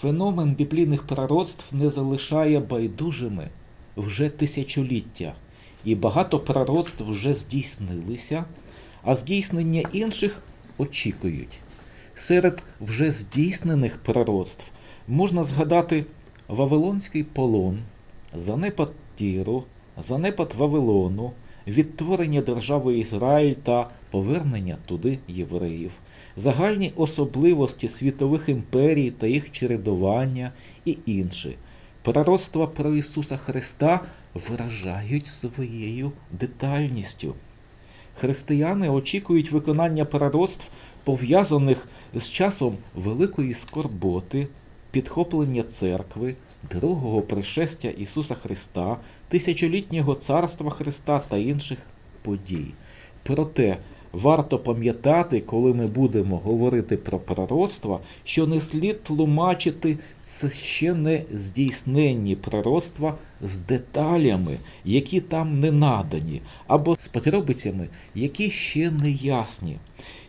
Феномен біблійних пророцтв не залишає байдужими вже тисячоліття, і багато пророцтв вже здійснилися, а здійснення інших очікують. Серед вже здійснених пророцтв можна згадати Вавилонський полон, занепад Тіру, занепад Вавилону, відтворення держави Ізраїль та повернення туди євреїв, загальні особливості світових імперій та їх чередування і інше. Пророцтва про Ісуса Христа вражають своєю детальністю. Християни очікують виконання пророцтв, пов'язаних з часом великої скорботи, підхоплення церкви, другого пришестя Ісуса Христа, тисячолітнього царства Христа та інших подій. Проте варто пам'ятати, коли ми будемо говорити про пророцтва, що не слід тлумачити ще не здійсненні пророцтва з деталями, які там не надані, або з подробицями, які ще не ясні.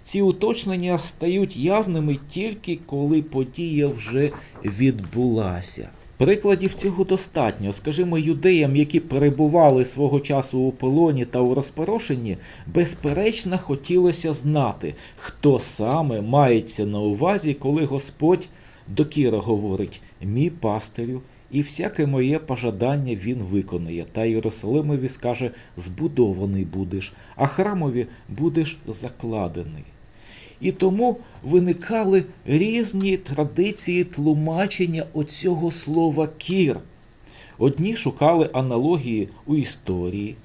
Ці уточнення стають явними тільки коли подія вже відбулася. Прикладів цього достатньо. Скажімо, юдеям, які перебували свого часу у полоні та у розпорошенні, безперечно хотілося знати, хто саме мається на увазі, коли Господь до Кіра говорить мій пастирю, і всяке моє пожадання він виконає, та Єрусалимові скаже збудований будеш, а храмові будеш закладений. І тому виникали різні традиції тлумачення оцього слова кір. Одні шукали аналогії у історії,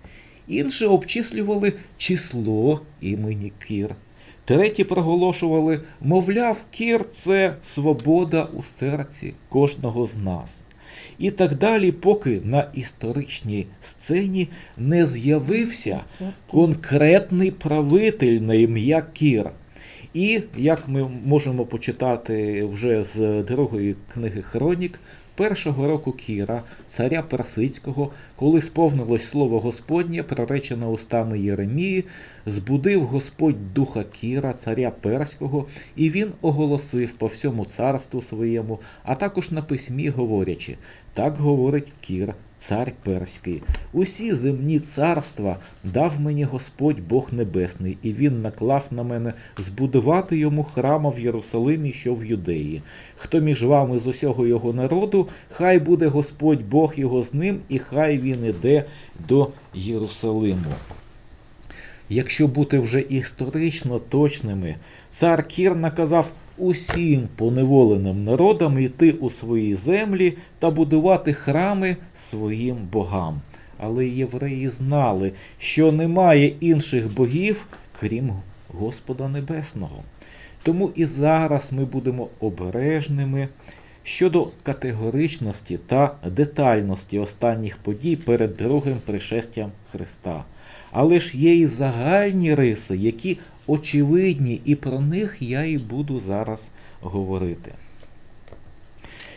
інші обчислювали число імені кір. Треті проголошували, мовляв, кір це свобода у серці кожного з нас. І так далі, поки на історичній сцені не з'явився конкретний правитель на ім'я Кір. І як ми можемо почитати вже з другої книги Хронік, першого року Кіра, царя Персидського, коли сповнилось слово Господнє, проречене устами Єремії, збудив Господь духа Кіра, царя Перського, і він оголосив по всьому царству своєму, а також на письмі говорячи, так говорить Кір, цар Перський. Усі земні царства дав мені Господь Бог Небесний, і він наклав на мене збудувати йому храма в Єрусалимі, що в Юдеї. Хто між вами з усього його народу, хай буде Господь Бог його з ним, і хай він іде до Єрусалиму. Якщо бути вже історично точними, цар Кір наказав усім поневоленим народам йти у свої землі та будувати храми своїм богам. Але євреї знали, що немає інших богів, крім Господа Небесного. Тому і зараз ми будемо обережними щодо категоричності та детальності останніх подій перед другим пришестям Христа. Але ж є і загальні риси, які очевидні, і про них я і буду зараз говорити.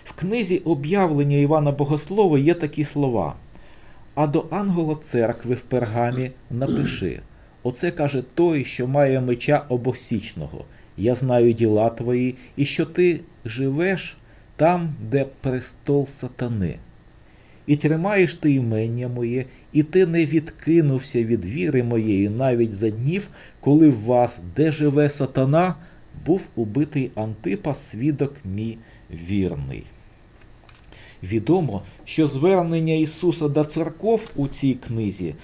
В книзі об'явлення Івана Богослова є такі слова. А до ангела церкви в пергамі напиши. Оце каже той, що має меча обосічного. Я знаю діла твої, і що ти живеш там, де престол сатани. І тримаєш ти імення моє, і ти не відкинувся від віри моєї навіть за днів, коли в вас, де живе сатана, був убитий Антипас, свідок мій вірний. Відомо, що звернення Ісуса до церков у цій книзі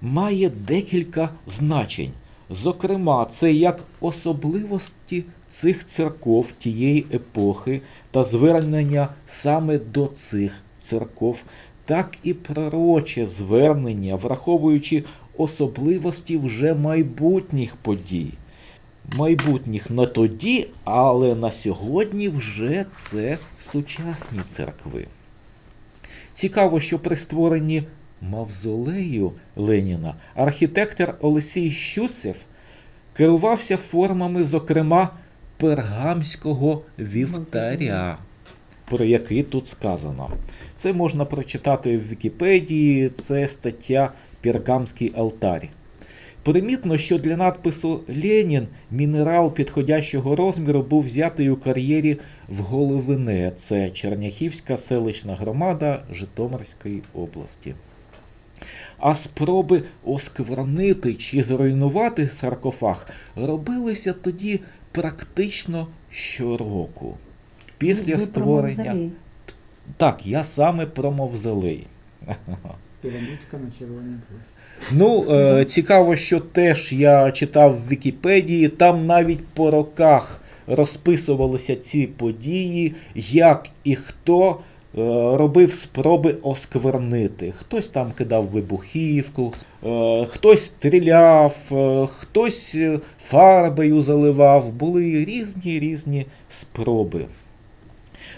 має декілька значень. Зокрема, це як особливості цих церков тієї епохи та звернення саме до цих церков, так і пророче звернення, враховуючи особливості вже майбутніх подій. Майбутніх на тоді, але на сьогодні вже це сучасні церкви. Цікаво, що при створенні мавзолею Леніна архітектор Олесій Щусев керувався формами, зокрема, пергамського вівтаря, про який тут сказано. Це можна прочитати в Вікіпедії, це стаття Пергамський алтарь. Примітно, що для надпису Ленін мінерал підходящого розміру був взятий у кар'єрі в Головине. Це Черняхівська селищна громада Житомирської області. А спроби осквернити чи зруйнувати саркофаг робилися тоді практично щороку. Після Ви створення. Так, я саме про мавзолей. Пірамідка на червоній площі. Ну, е, цікаво, що теж я читав в Вікіпедії, там навіть по роках розписувалися ці події, як і хто робив спроби осквернити. Хтось там кидав вибухівку, е, хтось стріляв, е, хтось е, фарбою заливав. Були різні різні спроби.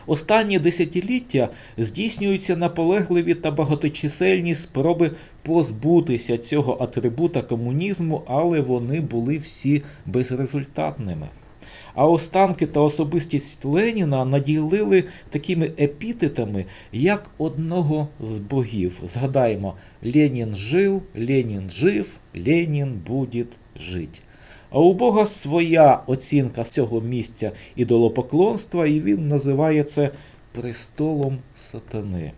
Останні десятиліття здійснюються наполегливі та багаточисельні спроби позбутися цього атрибута комунізму, але вони були всі безрезультатними. А останки та особистість Леніна наділили такими епітетами, як одного з богів. Згадаємо, Ленін жив, Ленін жив, Ленін буде жить. А у Бога своя оцінка цього місця ідолопоклонства, і він називає це престолом сатани.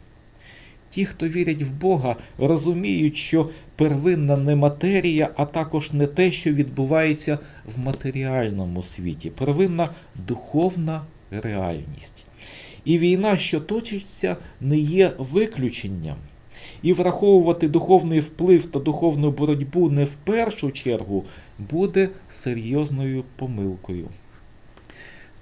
Ті, хто вірять в Бога, розуміють, що первинна не матерія, а також не те, що відбувається в матеріальному світі, первинна духовна реальність. І війна, що точиться, не є виключенням. І враховувати духовний вплив та духовну боротьбу не в першу чергу буде серйозною помилкою.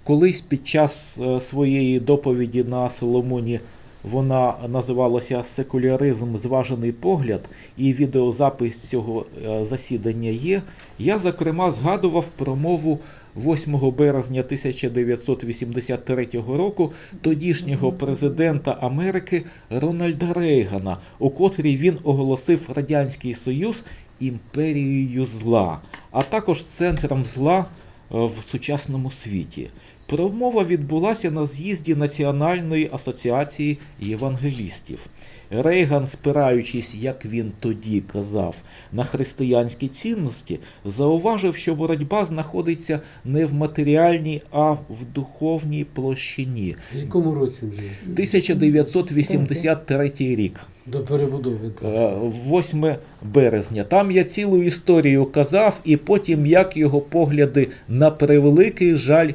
Колись під час е, своєї доповіді на Соломоні вона називалася Секуляризм зважений погляд, і відеозапис цього е, засідання є. Я, зокрема, згадував промову 8 березня 1983 року тодішнього президента Америки Рональда Рейгана, у котрій він оголосив Радянський Союз імперією зла, а також центром зла е, в сучасному світі. Промова відбулася на з'їзді Національної асоціації євангелістів. Рейган, спираючись, як він тоді казав, на християнські цінності, зауважив, що боротьба знаходиться не в матеріальній, а в духовній площині. В якому році 1983 рік. До перебудови. так. Е, 8 березня. Там я цілу історію казав, і потім як його погляди на превеликий жаль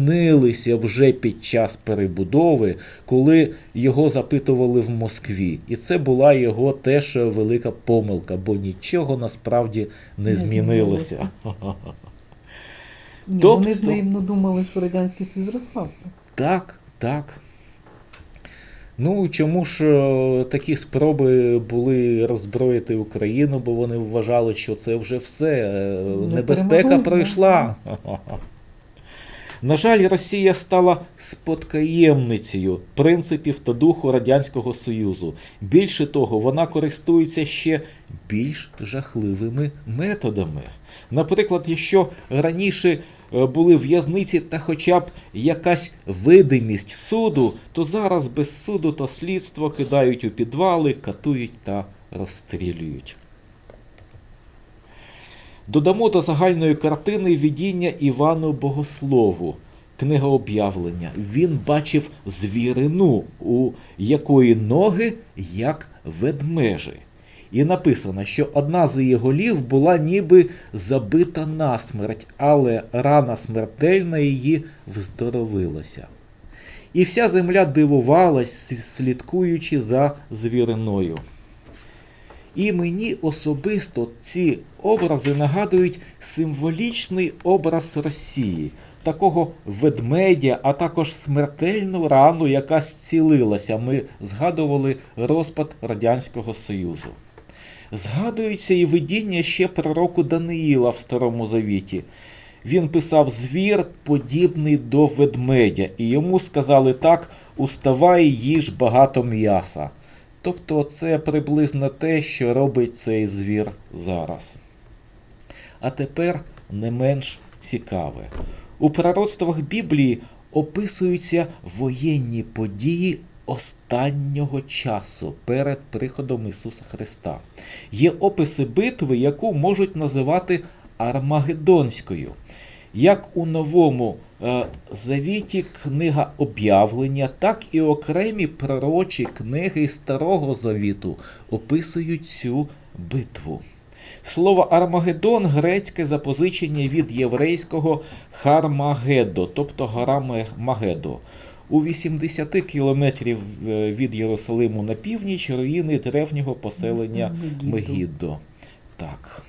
змінилися вже під час перебудови, коли його запитували в Москві. І це була його теж велика помилка, бо нічого насправді не, Не змінилося. Ні, Тобто- Вони ж наївно думали, що Радянський Союз розпався. Так, так. Ну, чому ж е, такі спроби були роззброїти Україну, бо вони вважали, що це вже все. е, Не Небезпека пройшла. На жаль, Росія стала спадкоємницею принципів та духу Радянського Союзу. Більше того, вона користується ще більш жахливими методами. Наприклад, якщо раніше е, були в'язниці та хоча б якась видимість суду, то зараз без суду та слідства кидають у підвали, катують та розстрілюють. Додамо до загальної картини видіння Івану Богослову. Книга об'явлення. Він бачив звірину, у якої ноги як ведмежі. І написано, що одна з її голів була ніби забита насмерть, але рана смертельна її вздоровилася. І вся земля дивувалась, слідкуючи за звіриною. І мені особисто ці образи нагадують символічний образ Росії, такого ведмедя, а також смертельну рану, яка зцілилася. Ми згадували розпад Радянського Союзу. Згадується і видіння ще пророку Даниїла в Старому Завіті. Він писав звір, подібний до ведмедя, і йому сказали так: уставай, їж багато м'яса. Тобто це приблизно те, що робить цей звір зараз. А тепер не менш цікаве. У пророцтвах Біблії описуються воєнні події останнього часу перед приходом Ісуса Христа. Є описи битви, яку можуть називати Армагеддонською. Як у новому е, завіті книга об'явлення, так і окремі пророчі книги Старого Завіту описують цю битву. Слово Армагеддон грецьке запозичення від єврейського Хармагедо, тобто гора Магедо. У 80 кілометрів е, від Єрусалиму на північ руїни древнього поселення Мегіддо. Мегіддо. Так.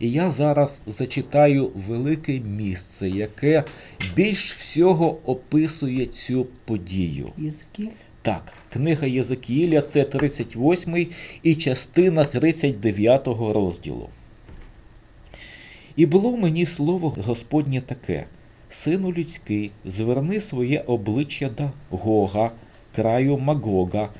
І я зараз зачитаю велике місце, яке більш всього описує цю подію. Єзикіль? Так, книга Єзекіїля це 38 і частина 39 розділу. І було мені слово Господнє таке: Сину людський, зверни своє обличчя до Гога, краю Магога,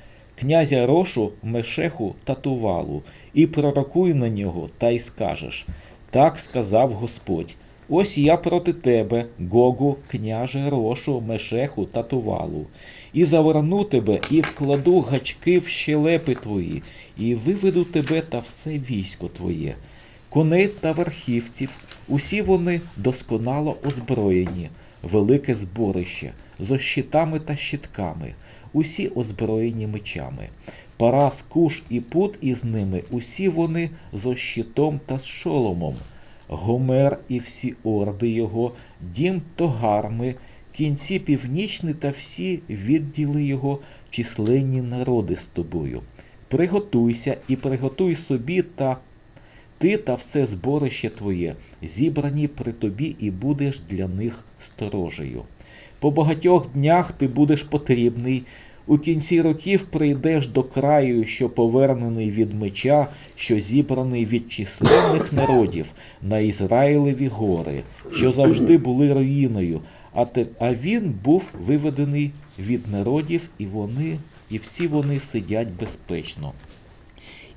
князя Рошу, Мешеху та Тувалу, і пророкуй на нього, та й скажеш: Так сказав Господь. Ось я проти тебе, Гогу, княже Рошу, Мешеху та Тувалу, і заверну тебе, і вкладу гачки в щелепи твої, і виведу тебе та все військо твоє, коней та верхівців, усі вони досконало озброєні, велике зборище, зо щитами та щитками, усі озброєні мечами. Парас, куш і пут із ними, усі вони зо щитом та з шоломом. Гомер і всі орди його, дім Тогарми, кінці північні та всі відділи його, численні народи з тобою. Приготуйся і приготуй собі та ти та все зборище твоє, зібрані при тобі, і будеш для них сторожею. По багатьох днях ти будеш потрібний. У кінці років прийдеш до краю, що повернений від меча, що зібраний від численних народів на Ізраїлеві гори, що завжди були руїною, а, те, а він був виведений від народів, і вони, і всі вони сидять безпечно.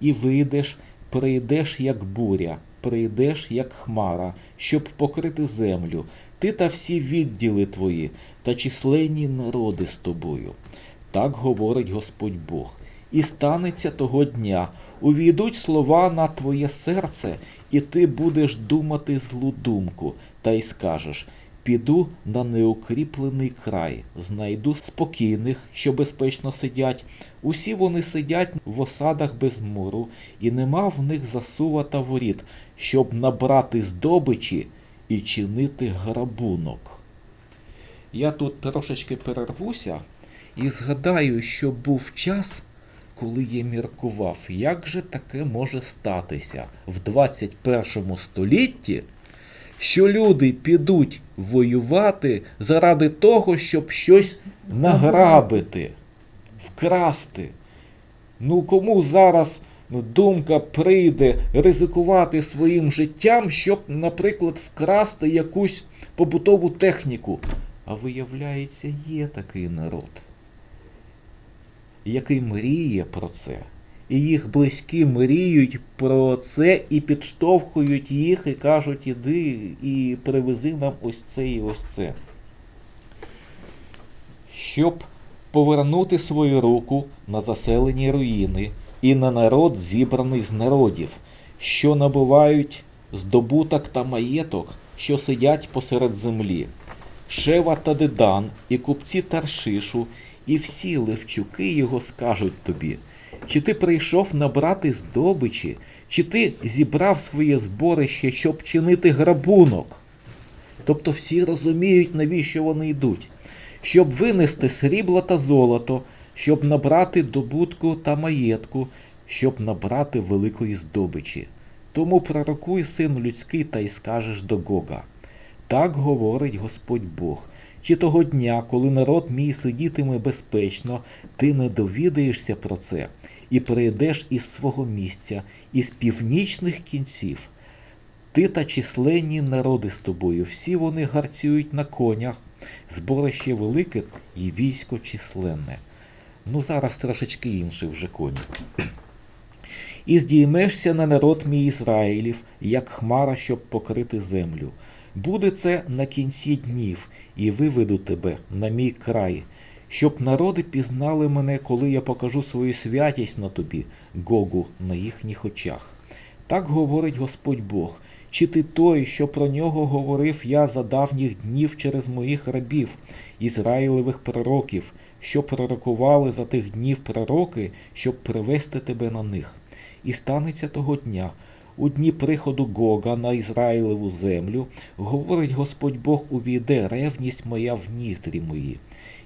І вийдеш, прийдеш, як буря, прийдеш, як хмара, щоб покрити землю, ти та всі відділи твої, та численні народи з тобою. Так говорить Господь Бог. І станеться того дня, увійдуть слова на твоє серце, і ти будеш думати злу думку, та й скажеш: Піду на неукріплений край, знайду спокійних, що безпечно сидять. Усі вони сидять в осадах без муру, і нема в них засува та воріт, щоб набрати здобичі і чинити грабунок. Я тут трошечки перервуся і згадаю, що був час, коли я міркував, як же таке може статися в 21 столітті, що люди підуть воювати заради того, щоб щось награбити, вкрасти. Ну кому зараз думка прийде ризикувати своїм життям, щоб, наприклад, вкрасти якусь побутову техніку? А виявляється, є такий народ, який мріє про це. І їх близькі мріють про це і підштовхують їх і кажуть, іди і привези нам ось це і ось це. Щоб повернути свою руку на заселені руїни і на народ, зібраний з народів, що набувають здобуток та маєток, що сидять посеред землі. Шева та Дедан, і купці Таршишу, і всі левчуки його скажуть тобі, чи ти прийшов набрати здобичі, чи ти зібрав своє зборище, щоб чинити грабунок? Тобто всі розуміють, навіщо вони йдуть, щоб винести срібло та золото, щоб набрати добутку та маєтку, щоб набрати великої здобичі. Тому пророкуй син людський та й скажеш до Гога. Так говорить Господь Бог. Чи того дня, коли народ мій сидітиме безпечно, ти не довідаєшся про це, і прийдеш із свого місця, із північних кінців. Ти та численні народи з тобою, всі вони гарцюють на конях, зборище велике і військо численне. Ну, зараз трошечки інший вже коні. І здіймешся на народ мій Ізраїлів, як хмара, щоб покрити землю. Буде це на кінці днів, і виведу тебе на мій край, щоб народи пізнали мене, коли я покажу свою святість на тобі, Гогу, на їхніх очах. Так говорить Господь Бог. Чи ти той, що про нього говорив я за давніх днів через моїх рабів, Ізраїлевих пророків, що пророкували за тих днів пророки, щоб привести тебе на них? І станеться того дня, у дні приходу Гога на Ізраїлеву землю, говорить Господь Бог, увійде ревність моя в ніздрі мої,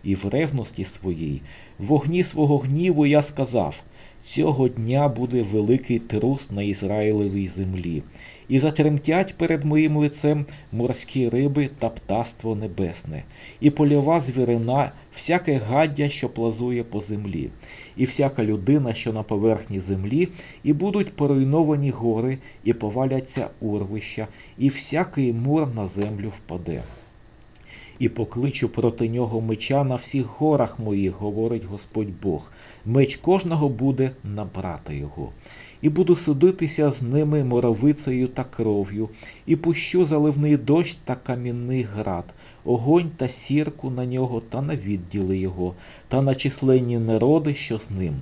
і в ревності своїй, в вогні свого гніву я сказав, цього дня буде великий трус на Ізраїлевій землі, і затремтять перед моїм лицем морські риби та птаство небесне, і польова звірина, всяке гаддя, що плазує по землі, і всяка людина, що на поверхні землі, і будуть поруйновані гори, і поваляться урвища, і всякий мур на землю впаде. І покличу проти нього меча на всіх горах моїх, говорить Господь Бог. Меч кожного буде на брата його. І буду судитися з ними моровицею та кров'ю, і пущу заливний дощ та камінний град, огонь та сірку на нього та на відділи його, та на численні народи, що з ним.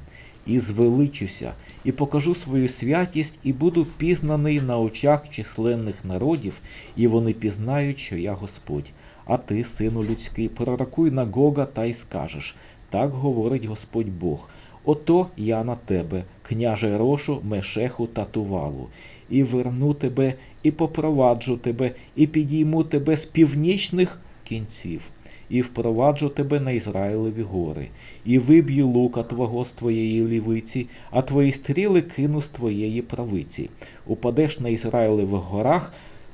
І звеличуся, і покажу свою святість, і буду пізнаний на очах численних народів, і вони пізнають, що я Господь. А ти, сину людський, пророкуй на Гога та й скажеш так говорить Господь Бог. Ото я на тебе, княже Рошу, Мешеху та Тувалу, і верну тебе, і попроваджу тебе, і підійму тебе з північних кінців, і впроваджу тебе на Ізраїлеві гори, і виб'ю лука твого з твоєї лівиці, а твої стріли кину з твоєї правиці. Упадеш на Ізраїлевих горах,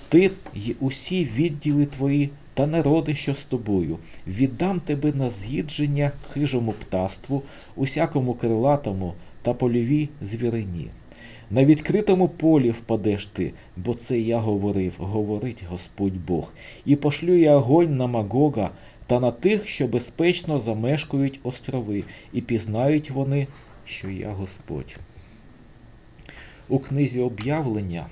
ти й усі відділи твої та народи, що з тобою, віддам тебе на з'їдження хижому птаству, усякому крилатому та польовій звірині. На відкритому полі впадеш ти, бо це я говорив, говорить Господь Бог, і пошлю я огонь на Магога та на тих, що безпечно замешкують острови, і пізнають вони, що я Господь. У книзі об'явлення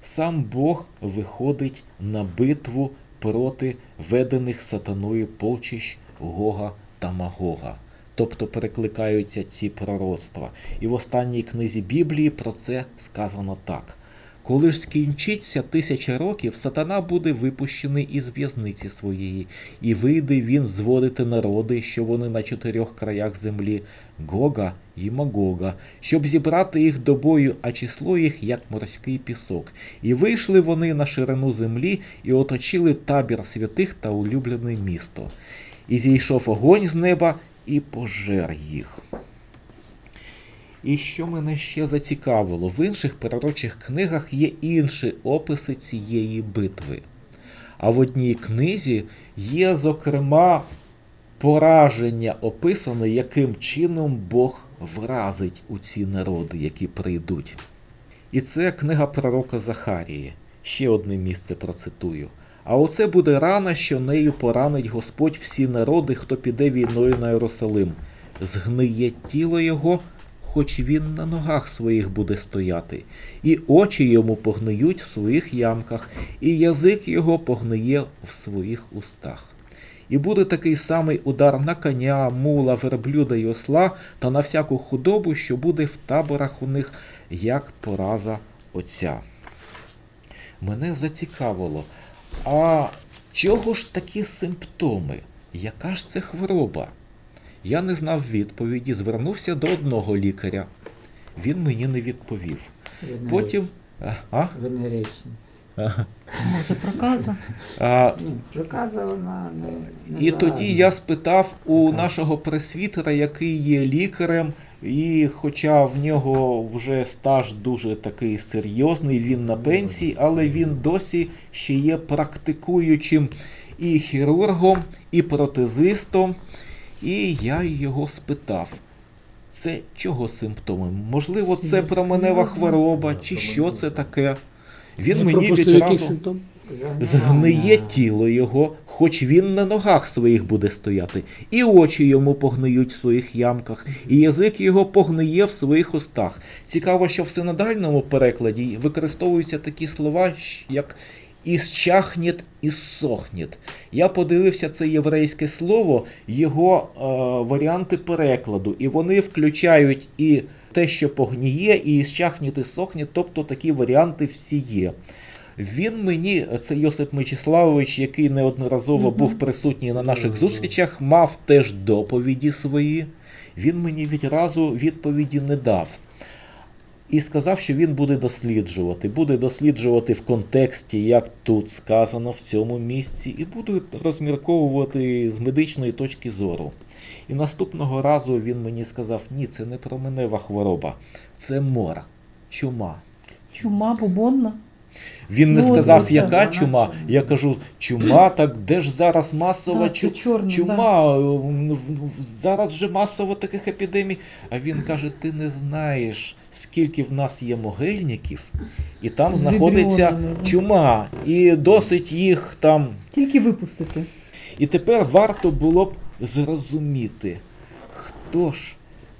сам Бог виходить на битву проти ведених сатаною полчищ Гога та Магога. Тобто перекликаються ці пророцтва. І в останній книзі Біблії про це сказано так. Коли ж скінчиться тисяча років, сатана буде випущений із в'язниці своєї, і вийде він зводити народи, що вони на чотирьох краях землі, Гога і Магога, щоб зібрати їх до бою, а число їх як морський пісок. І вийшли вони на ширину землі і оточили табір святих та улюблене місто. І зійшов огонь з неба і пожер їх. І що мене ще зацікавило, в інших пророчих книгах є інші описи цієї битви. А в одній книзі є, зокрема, пораження описане, яким чином Бог вразить у ці народи, які прийдуть. І це книга пророка Захарії. Ще одне місце процитую. А оце буде рана, що нею поранить Господь всі народи, хто піде війною на Єрусалим. Згниє тіло його, хоч він на ногах своїх буде стояти, і очі йому погниють в своїх ямках, і язик його погниє в своїх устах. І буде такий самий удар на коня, мула, верблюда й осла та на всяку худобу, що буде в таборах у них, як пораза отця. Мене зацікавило, а чого ж такі симптоми? Яка ж це хвороба? Я не знав відповіді, звернувся до одного лікаря. Він мені не відповів. Потім. А, Венеричні. Може, проказа? а, проказа вона не, не І тоді я спитав у нашого пресвітера, який є лікарем, і хоча в нього вже стаж дуже такий серйозний, він на пенсії, але він досі ще є практикуючим і хірургом, і протезистом. І я його спитав. Це чого симптоми? Можливо, це променева хвороба, чи що це таке? Він мені відразу згниє тіло його, хоч він на ногах своїх буде стояти, і очі йому погниють в своїх ямках, і язик його погниє в своїх устах. Цікаво, що в синодальному перекладі використовуються такі слова, як ісчахнет і сохнет. Я подивився це єврейське слово, його е, варіанти перекладу, і вони включають і те, що погніє, і ісчахнет і сохнет, тобто такі варіанти всі є. Він мені, це Йосип Мечиславович, який неодноразово Мгм. був присутній на наших Мгм. зустрічах, мав теж доповіді свої. Він мені відразу відповіді не дав. І сказав, що він буде досліджувати. Буде досліджувати в контексті, як тут сказано в цьому місці, і буде розмірковувати з медичної точки зору. І наступного разу він мені сказав: ні, це не променева хвороба, це мор, чума. Чума бубонна. Він не Ну, сказав, це яка вона чума. чума. Я кажу, чума, так де ж зараз масова Да, чу- це чорна, чума? В- Зараз же масово таких епідемій. А він каже: ти не знаєш, скільки в нас є могильників, і там З знаходиться вібріонами, чума, і досить їх там. Тільки випустити. І тепер варто було б зрозуміти, хто ж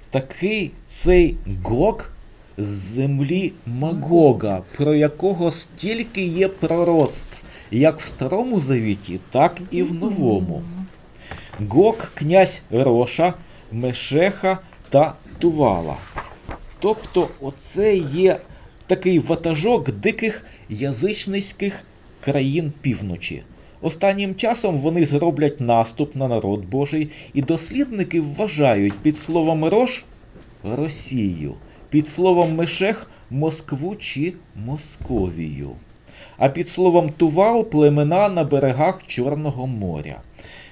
такий цей Гог з землі Магога, про якого стільки є пророцтв, як в Старому Завіті, так і в Новому. Гог князь Роша, Мешеха та Тувала. Тобто, оце є такий ватажок диких язичницьких країн півночі. Останнім часом вони зроблять наступ на народ Божий, і дослідники вважають під словом Рош Росію, під словом Мешех Москву чи Московію, а під словом Тувал племена на берегах Чорного моря.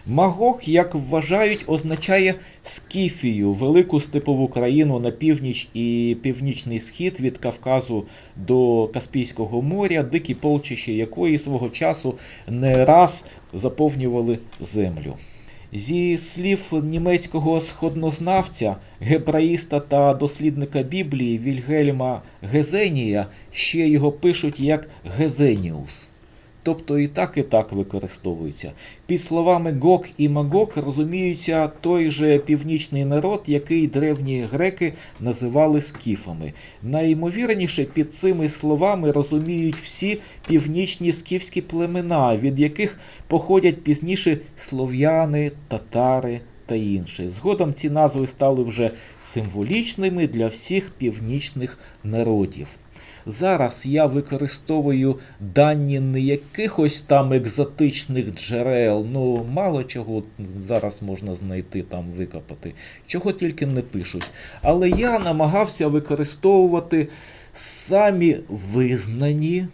Магог, як вважають, означає Скіфію, велику степову країну на північ і північний схід від Кавказу до Каспійського моря, дикі полчища якої свого часу не раз заповнювали землю. Зі слів німецького сходнознавця, гебраїста та дослідника Біблії Вільгельма Гезенія, ще його пишуть як Гезеніус. Тобто і так, і так використовується. Під словами Гог і Магог розуміються той же північний народ, який древні греки називали скіфами. Найімовірніше під цими словами розуміють всі північні скіфські племена, від яких походять пізніше слов'яни, татари та інші. Згодом ці назви стали вже символічними для всіх північних народів. Зараз я використовую дані не якихось там екзотичних джерел, ну мало чого зараз можна знайти там викопати, чого тільки не пишуть. Але я намагався використовувати самі визнані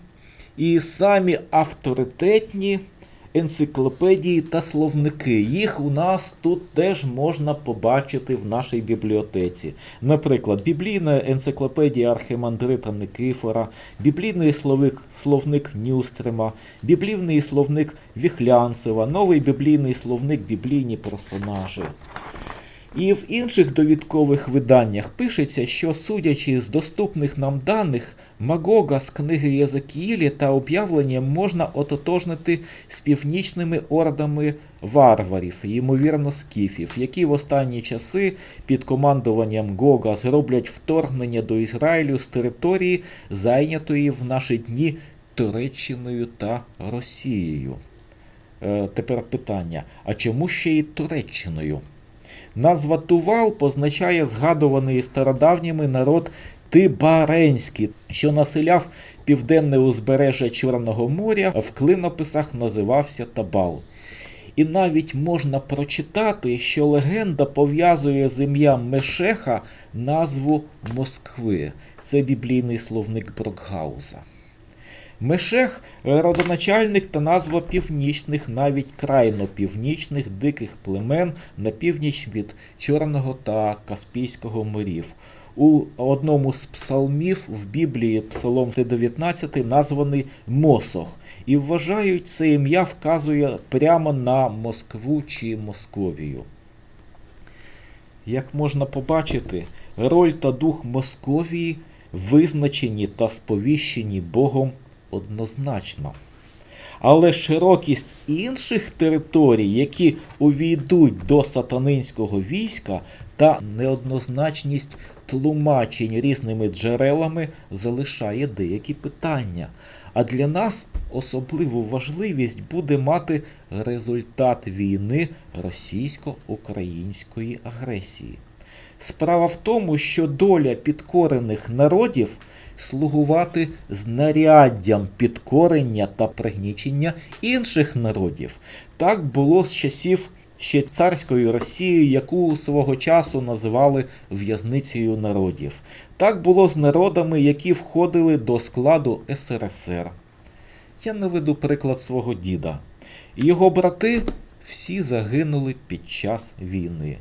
і самі авторитетні енциклопедії та словники. Їх у нас тут теж можна побачити в нашій бібліотеці. Наприклад, біблійна енциклопедія Архимандрита Никифора, біблійний словник, словник Нюстрема, біблійний словник Віхлянцева, новий біблійний словник біблійні персонажі. І в інших довідкових виданнях пишеться, що, судячи з доступних нам даних, Магога з книги Єзекіїлі та об'явленням можна ототожнити з північними ордами варварів, ймовірно, скіфів, які в останні часи під командуванням Гога зроблять вторгнення до Ізраїлю з території, зайнятої в наші дні Туреччиною та Росією. Е, тепер питання: а чому ще й Туреччиною? Назва Тувал позначає згадуваний стародавніми народ Тибаренський, що населяв південне узбережжя Чорного моря, в клинописах називався Табал. І навіть можна прочитати, що легенда пов'язує з ім'ям Мешеха назву Москви. Це біблійний словник Брокгауза. Мешех родоначальник та назва північних, навіть крайно північних диких племен на північ від Чорного та Каспійського морів. У одному з псалмів в Біблії, Псалом 19, названий Мосох, і вважають, це ім'я вказує прямо на Москву чи Московію. Як можна побачити, роль та дух Московії визначені та сповіщені Богом однозначно. Але широкість інших територій, які увійдуть до сатанинського війська, та неоднозначність тлумачень різними джерелами залишає деякі питання. А для нас особливу важливість буде мати результат війни російсько-української агресії. Справа в тому, що доля підкорених народів слугувати знаряддям підкорення та пригнічення інших народів. Так було з часів ще царської Росії, яку свого часу називали в'язницею народів. Так було з народами, які входили до складу СРСР. Я наведу приклад свого діда. Його брати всі загинули під час війни.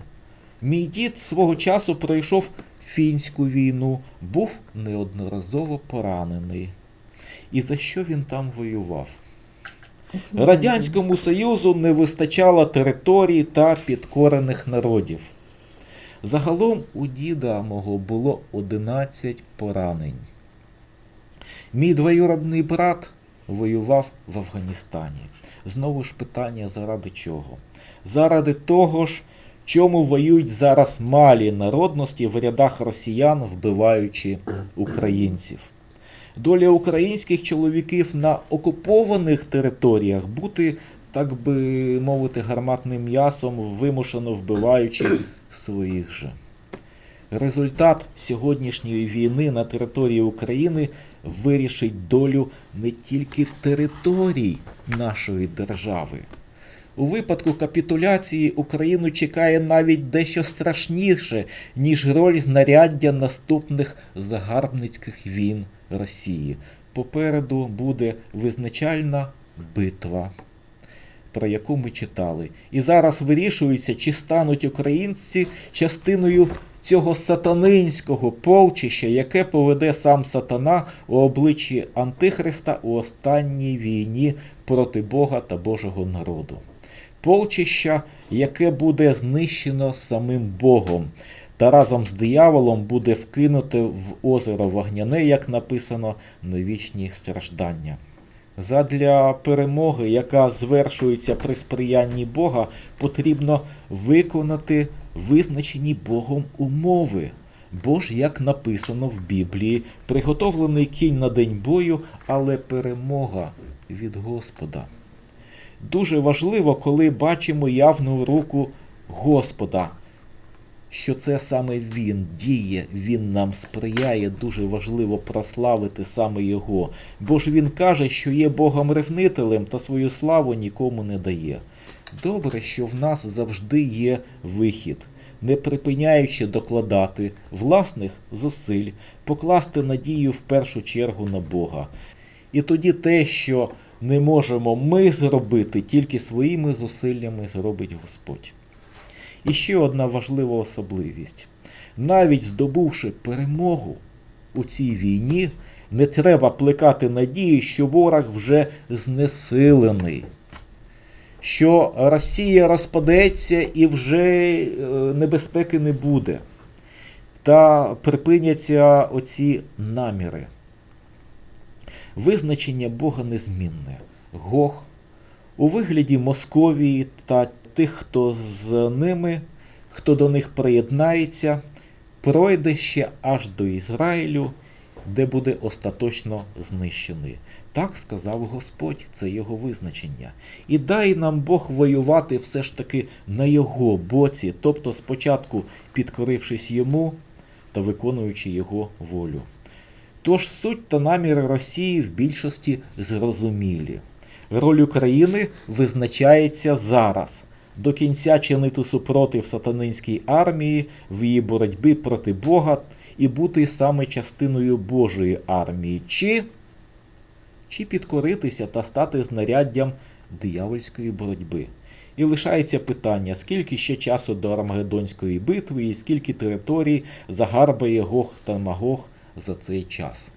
Мій дід свого часу пройшов фінську війну, був неодноразово поранений. І за що він там воював? Радянському Союзу не вистачало територій та підкорених народів. Загалом у діда мого було 11 поранень. Мій двоюродний брат воював в Афганістані. Знову ж питання, заради чого? Заради того ж, чому воюють зараз малі народності в рядах росіян, вбиваючи українців. Доля українських чоловіків на окупованих територіях бути, так би мовити, гарматним м'ясом, вимушено вбиваючи своїх же. Результат сьогоднішньої війни на території України вирішить долю не тільки територій нашої держави. У випадку капітуляції Україну чекає навіть дещо страшніше, ніж роль знаряддя наступних загарбницьких війн Росії. Попереду буде визначальна битва, про яку ми читали. І зараз вирішується, чи стануть українці частиною цього сатанинського полчища, яке поведе сам сатана у обличчі Антихриста у останній війні проти Бога та Божого народу. Полчища, яке буде знищено самим Богом, та разом з дияволом буде вкинуте в озеро вогняне, як написано, на вічні страждання. Задля перемоги, яка звершується при сприянні Бога, потрібно виконати визначені Богом умови. Бо ж, як написано в Біблії, приготовлений кінь на день бою, але перемога від Господа. Дуже важливо, коли бачимо явну руку Господа, що це саме Він діє, Він нам сприяє. Дуже важливо прославити саме Його. Бо ж Він каже, що є Богом ревнителем та свою славу нікому не дає. Добре, що в нас завжди є вихід, не припиняючи докладати власних зусиль, покласти надію в першу чергу на Бога. І тоді те, що не можемо ми зробити, тільки своїми зусиллями зробить Господь. І ще одна важлива особливість. Навіть здобувши перемогу у цій війні, не треба плекати надії, що ворог вже знесилений, що Росія розпадеться і вже е, небезпеки не буде. Та припиняться оці наміри. Визначення Бога незмінне. Гог у вигляді Московії та тих, хто з ними, хто до них приєднається, пройде ще аж до Ізраїлю, де буде остаточно знищений. Так сказав Господь, це його визначення. І дай нам Бог воювати все ж таки на його боці, тобто спочатку підкорившись йому та виконуючи його волю. Тож суть та наміри Росії в більшості зрозумілі. Роль України визначається зараз. До кінця чинити супротив сатанинській армії в її боротьбі проти Бога і бути саме частиною Божої армії, чи, чи підкоритися та стати знаряддям диявольської боротьби. І лишається питання, скільки ще часу до Армагеддонської битви і скільки територій загарбає Гог та Магог за цей час.